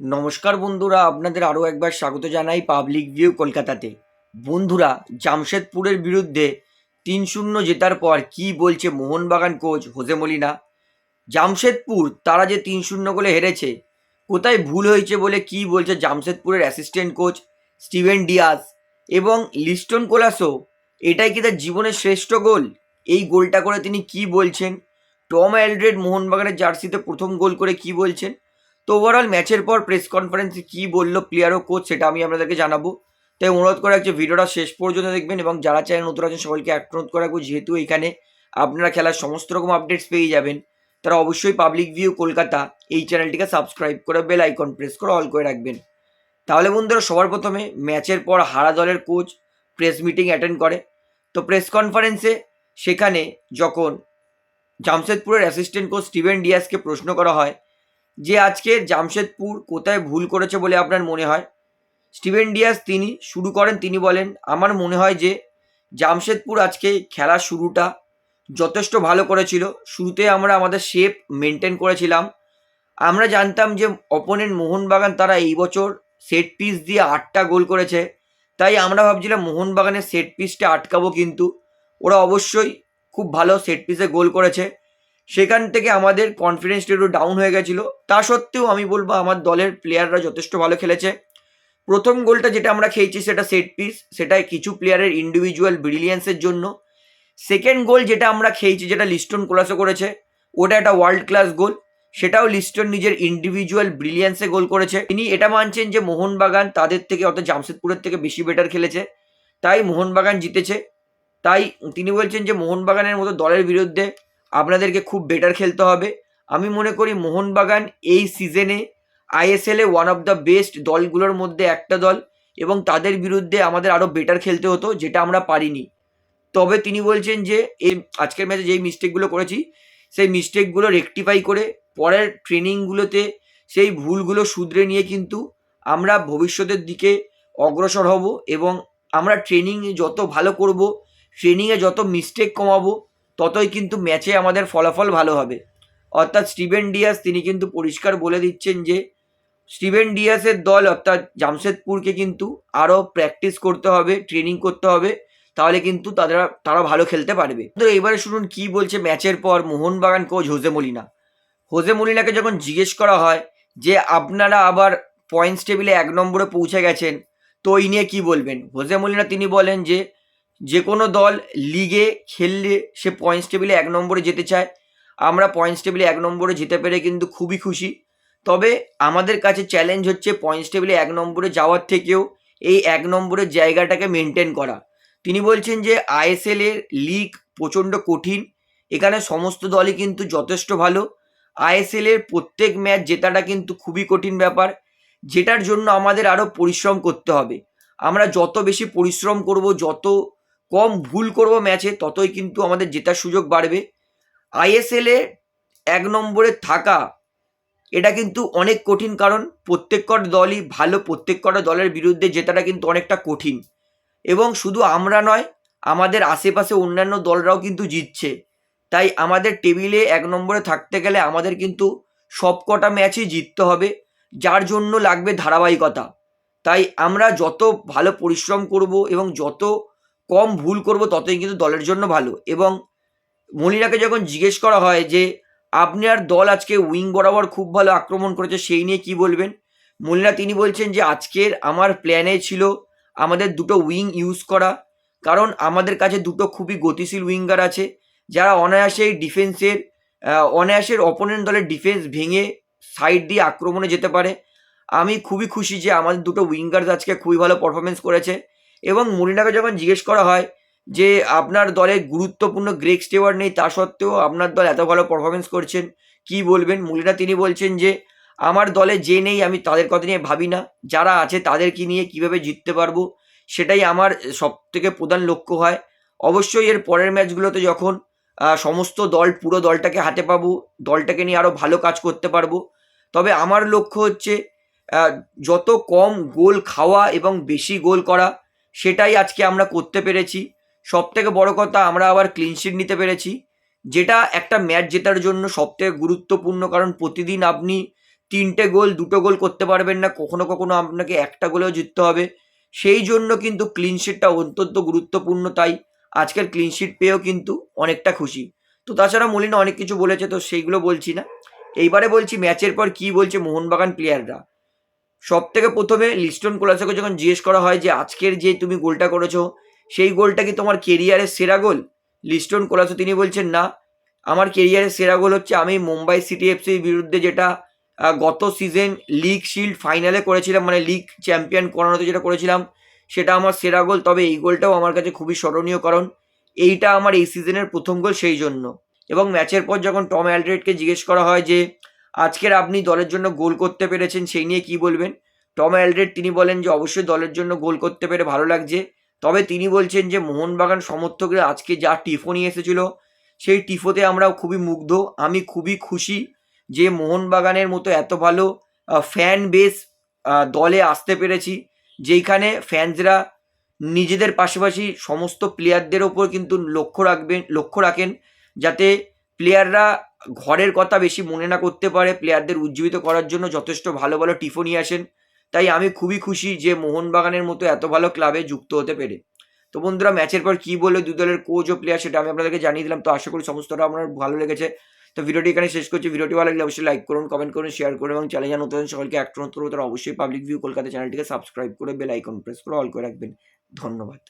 নমস্কার বন্ধুরা, আপনাদের আরও একবার স্বাগত জানাই পাবলিক ভিউ কলকাতাতে। বন্ধুরা, জামশেদপুরের বিরুদ্ধে তিন শূন্য জেতার পর কি বলছে Mohun Bagan coach Jose Molina? Jamshedpur, তারা যে তিন শূন্য গোলে হেরেছে, কোথায় ভুল হয়েছে বলে কি বলছে জামশেদপুরের অ্যাসিস্ট্যান্ট কোচ স্টিভেন ডিয়াস এবং লিস্টন কোলাসো, এটাই কি তার জীবনের শ্রেষ্ঠ গোল? এই গোলটা করে তিনি কি বলছেন? টম অ্যালড্রেড মোহনবাগানের জার্সিতে প্রথম গোল করে কি বলছেন? তো ওভারঅল ম্যাচের পর প্রেস কনফারেন্সে কী বলল প্লেয়ার ও কোচ সেটা আমি আপনাদেরকে জানাব। তাই অনুরোধ করা হচ্ছে ভিডিওটা শেষ পর্যন্ত দেখবেন এবং যারা চ্যানেল নতুন আছেন সকলকে অনুরোধ করা যেহেতু এখানে আপনারা খেলার সমস্ত রকম আপডেটস পেয়ে যাবেন, তারা অবশ্যই পাবলিক ভিউ কলকাতা এই চ্যানেলটিকে সাবস্ক্রাইব করে বেল আইকন প্রেস করে অল করে রাখবেন। তাহলে বন্ধুরা, সবার প্রথমে ম্যাচের পর হারা দলের কোচ প্রেস মিটিং অ্যাটেন্ড করে। তো প্রেস কনফারেন্সে সেখানে যখন জামশেদপুরের অ্যাসিস্ট্যান্ট কোচ স্টিভেন ডিয়াসকে প্রশ্ন করা হয় যে আজকে জামশেদপুর কোথায় ভুল করেছে বলে আপনার মনে হয়? স্টিভেন ডিয়াস তিনি শুরু করেন, তিনি বলেন, আমার মনে হয় যে জামশেদপুর আজকে খেলার শুরুটা যথেষ্ট ভালো করেছিল। শুরুতে আমরা আমাদের শেপ মেনটেন করেছিলাম। আমরা জানতাম যে অপোনেন্ট মোহনবাগান তারা এই বছর সেট পিস দিয়ে আটটা গোল করেছে। তাই আমরা ভাবছিলাম মোহনবাগানের সেট পিসটা আটকাবো কিন্তু। ওরা অবশ্যই খুব ভালো সেট পিসে গোল করেছে। সেখান থেকে আমাদের কনফিডেন্সটা একটু ডাউন হয়ে গেছিল। তা সত্ত্বেও আমি বলব আমার দলের প্লেয়াররা যথেষ্ট ভালো খেলেছে। প্রথম গোলটা যেটা আমরা খেয়েছি সেটা সেট পিস সেটাই কিছু প্লেয়ারের ইন্ডিভিজুয়াল ব্রিলিয়েন্সের জন্য। সেকেন্ড গোল যেটা আমরা খেয়েছি, যেটা লিস্টন কোলাসো করেছে, ওটা একটা ওয়ার্ল্ড ক্লাস গোল সেটাও লিস্টন নিজের ইন্ডিভিজুয়াল ব্রিলিয়েন্সে গোল করেছে। তিনি এটা মানছেন যে মোহনবাগান তাদের থেকে অর্থাৎ জামশেদপুরের থেকে বেশি বেটার খেলেছে। তাই মোহনবাগান জিতেছে। তাই তিনি বলছেন যে মোহনবাগানের মতো দলের বিরুদ্ধে আপনাদেরকে খুব বেটার খেলতে হবে। আমি মনে করি মোহনবাগান এই সিজনে আইএসএলে ওয়ান অফ দ্য বেস্ট দলগুলোর মধ্যে একটা দল এবং তাদের বিরুদ্ধে আমাদের আরও বেটার খেলতে হতো, যেটা আমরা পারিনি। তবে তিনি বলছেন যে, এই আজকের ম্যাচে যেই মিস্টেকগুলো করেছি, সেই মিস্টেকগুলো রেকটিফাই করে পরের ট্রেনিংগুলোতে সেই ভুলগুলো শুধরে নিয়ে কিন্তু আমরা ভবিষ্যতের দিকে অগ্রসর হব এবং আমরা ট্রেনিং যত ভালো করব ট্রেনিংয়ে যত মিস্টেক কমাবো ততই কিন্তু ম্যাচে আমাদের ফলাফল ভালো হবে। অর্থাৎ স্টিভেন ডিয়াস তিনি কিন্তু পরিষ্কার বলে দিচ্ছেন যে, স্টিভেন ডিয়াসের দল অর্থাৎ জামশেদপুরকে কিন্তু আরও প্র্যাকটিস করতে হবে ট্রেনিং করতে হবে, তাহলে কিন্তু তারা তারা ভালো খেলতে পারবে। তো এবারে শুনুন কি বলছে ম্যাচের পর Mohun Bagan coach Jose Molina. Jose মলিনাকে যখন জিজ্ঞেস করা হয় যে, আপনারা আবার পয়েন্টস টেবিলে এক নম্বরে পৌঁছে গেছেন, তো এই নিয়ে কী বলবেন? হোজে মলিনা তিনি বলেন যে যে কোনো দল লিগে খেললে সে পয়েন্টস টেবিলে এক নম্বরে যেতে চায়। আমরা পয়েন্টস টেবিলে এক নম্বরে যেতে পেরে কিন্তু খুবই খুশি। তবে আমাদের কাছে চ্যালেঞ্জ হচ্ছে পয়েন্টস টেবিলে এক নম্বরে যাওয়ার থেকেও এই এক নম্বরের জায়গাটাকে মেনটেন করা। তিনি বলছেন যে আইএসএল এর লিগ প্রচণ্ড কঠিন। এখানে সমস্ত দলই কিন্তু যথেষ্ট ভালো। আইএসএল এর প্রত্যেক ম্যাচ জেতাটা কিন্তু খুবই কঠিন ব্যাপার। যেটার জন্য আমাদের আরও পরিশ্রম করতে হবে। আমরা যত বেশি পরিশ্রম করব, যত কম ভুল করব ম্যাচে, ততই কিন্তু আমাদের জেতার সুযোগ বাড়বে। আইএসএলে এক নম্বরে থাকা, এটা কিন্তু অনেক কঠিন কারণ প্রত্যেক কটা দলই ভালো প্রত্যেক কটা দলের বিরুদ্ধে জেতাটা কিন্তু অনেকটা কঠিন। এবং শুধু আমরা নয়, আমাদের আশেপাশে অন্যান্য দলরাও কিন্তু জিতছে। তাই আমাদের টেবিলে এক নম্বরে থাকতে গেলে আমাদের কিন্তু সব কটা ম্যাচই জিততে হবে, যার জন্য লাগবে ধারাবাহিকতা। তাই আমরা যত ভালো পরিশ্রম করব এবং যত কম ভুল করব ততই কিন্তু দলের জন্য ভালো। এবং মলিনাকে যখন জিজ্ঞেস করা হয় যে, আপনি আর দল আজকে উইং বরাবর খুব ভালো আক্রমণ করেছে, সেই নিয়ে কি বলবেন? মলিনা তিনি বলছেন যে, আজকের আমার প্ল্যানে ছিল আমাদের দুটো উইং ইউজ করা। কারণ আমাদের কাছে দুটো খুবই গতিশীল উইঙ্গার আছে, যারা অনায়াসেই ডিফেন্সের অনায়াসের অপোনেন্ট দলের ডিফেন্স ভেঙে সাইড দিয়ে আক্রমণে যেতে পারে। আমি খুবই খুশি যে আমাদের দুটো উইঙ্গার্স আজকে খুবই ভালো পারফরমেন্স করেছে। এবং মলিনাকে যখন জিজ্ঞেস করা হয় যে, আপনার দলে গুরুত্বপূর্ণ গ্রেক স্টেওয়ার নেই, তা সত্ত্বেও আপনার দল এত ভালো পারফরমেন্স করছেন? কি বলবেন? মলিনা তিনি বলছেন যে, আমার দলে যে নেই, আমি তাদের কথা নিয়ে ভাবি না। যারা আছে তাদেরকে নিয়ে কীভাবে জিততে পারব, সেটাই আমার সব থেকে প্রধান লক্ষ্য হয়। অবশ্যই এর পরের ম্যাচগুলোতে যখন সমস্ত দল, পুরো দলটাকে হাতে পাবো, দলটাকে নিয়ে আরও ভালো কাজ করতে পারব। তবে আমার লক্ষ্য হচ্ছে যত কম গোল খাওয়া এবং বেশি গোল করা সেটাই আজকে আমরা করতে পেরেছি। সব থেকে বড় কথা, আমরা আবার ক্লিনশিট নিতে পেরেছি। যেটা একটা ম্যাচ জেতার জন্য সবথেকে গুরুত্বপূর্ণ, কারণ প্রতিদিন আপনি তিনটে গোল, দুটো গোল করতে পারবেন না। কখনো কখনো আপনাকে একটা গোলেও জিততে হবে। সেই জন্য কিন্তু ক্লিনশিটটা অত্যন্ত গুরুত্বপূর্ণ, তাই আজকের ক্লিনশিট পেয়েও কিন্তু অনেকটা খুশি। তো তাছাড়া মলিনা অনেক কিছু বলেছে, তো সেইগুলো বলছি না। এইবারে বলছি ম্যাচের পর কি বলছে মোহনবাগান প্লেয়াররা সব থেকে প্রথমে লিস্টন কোলাসাকে যখন জিজ্ঞেস করা হয় যে আজকের যে তুমি গোলটা করেছ, সেই গোলটা কি তোমার কেরিয়ারের সেরা গোল লিস্টন কোলাসো তিনি বলছেন না। আমার কেরিয়ারের সেরা গোল হচ্ছে আমি মুম্বাই সিটি এফসির বিরুদ্ধে যেটা গত সিজন লিগ শিল্ড ফাইনালে করেছিলাম মানে লিগ চ্যাম্পিয়ন করানোতে যেটা করেছিলাম, সেটা আমার সেরা গোল তবে এই গোলটাও আমার কাছে খুবই স্মরণীয় কারণ, এইটা আমার এই সিজনের প্রথম গোল সেই জন্য। এবং ম্যাচের পর যখন টম অ্যালড্রেডকে জিজ্ঞেস করা হয় যে আজকের আপনি দলের জন্য গোল করতে পেরেছেন, সেই নিয়ে কি বলবেন? টম অ্যালড্রেড তিনি বলেন যে, অবশ্যই দলের জন্য গোল করতে পেরে ভালো লাগছে। তবে তিনি বলছেন যে, মোহনবাগান সমর্থকরা আজকে যা টিফো নিয়ে এসেছিল, সেই টিফোতে আমরা খুবই মুগ্ধ। আমি খুবই খুশি যে, মোহনবাগানের মতো এত ভালো ফ্যান বেস দলে আসতে পেরেছি, যেইখানে ফ্যান্সরা নিজেদের পাশাপাশি সমস্ত প্লেয়ারদের ওপর কিন্তু লক্ষ্য রাখবেন, লক্ষ্য রাখেন, যাতে প্লেয়াররা ঘরের কথা বেশি মনে না করতে পারে প্লেয়ারদের উজ্জীবিত করার জন্য যথেষ্ট ভালো ভালো টিফো নিয়ে আসেন। তাই আমি খুবই খুশি যে মোহনবাগানের মতো এত ভালো ক্লাবে যুক্ত হতে পেরে। তো বন্ধুরা ম্যাচের পর কি বলে দু দলের কোচ ও প্লেয়ার সেটা আমি আপনাদেরকে জানিয়ে দিলাম। তো আশা করি সমস্তটা আপনার ভালো লেগেছে। তো ভিডিওটি এখানে শেষ করছি। ভিডিওটি ভালো লাগলে অবশ্যই লাইক করুন কমেন্ট করুন শেয়ার করুন এবং চ্যানেল জানা নতুন সকলকে একটা নতুন অবশ্যই পাবলিক ভিউ কলকাতা চ্যানেলটিকে সাবস্ক্রাইব করে বেল আইকন প্রেস করে অল করে রাখবেন। ধন্যবাদ।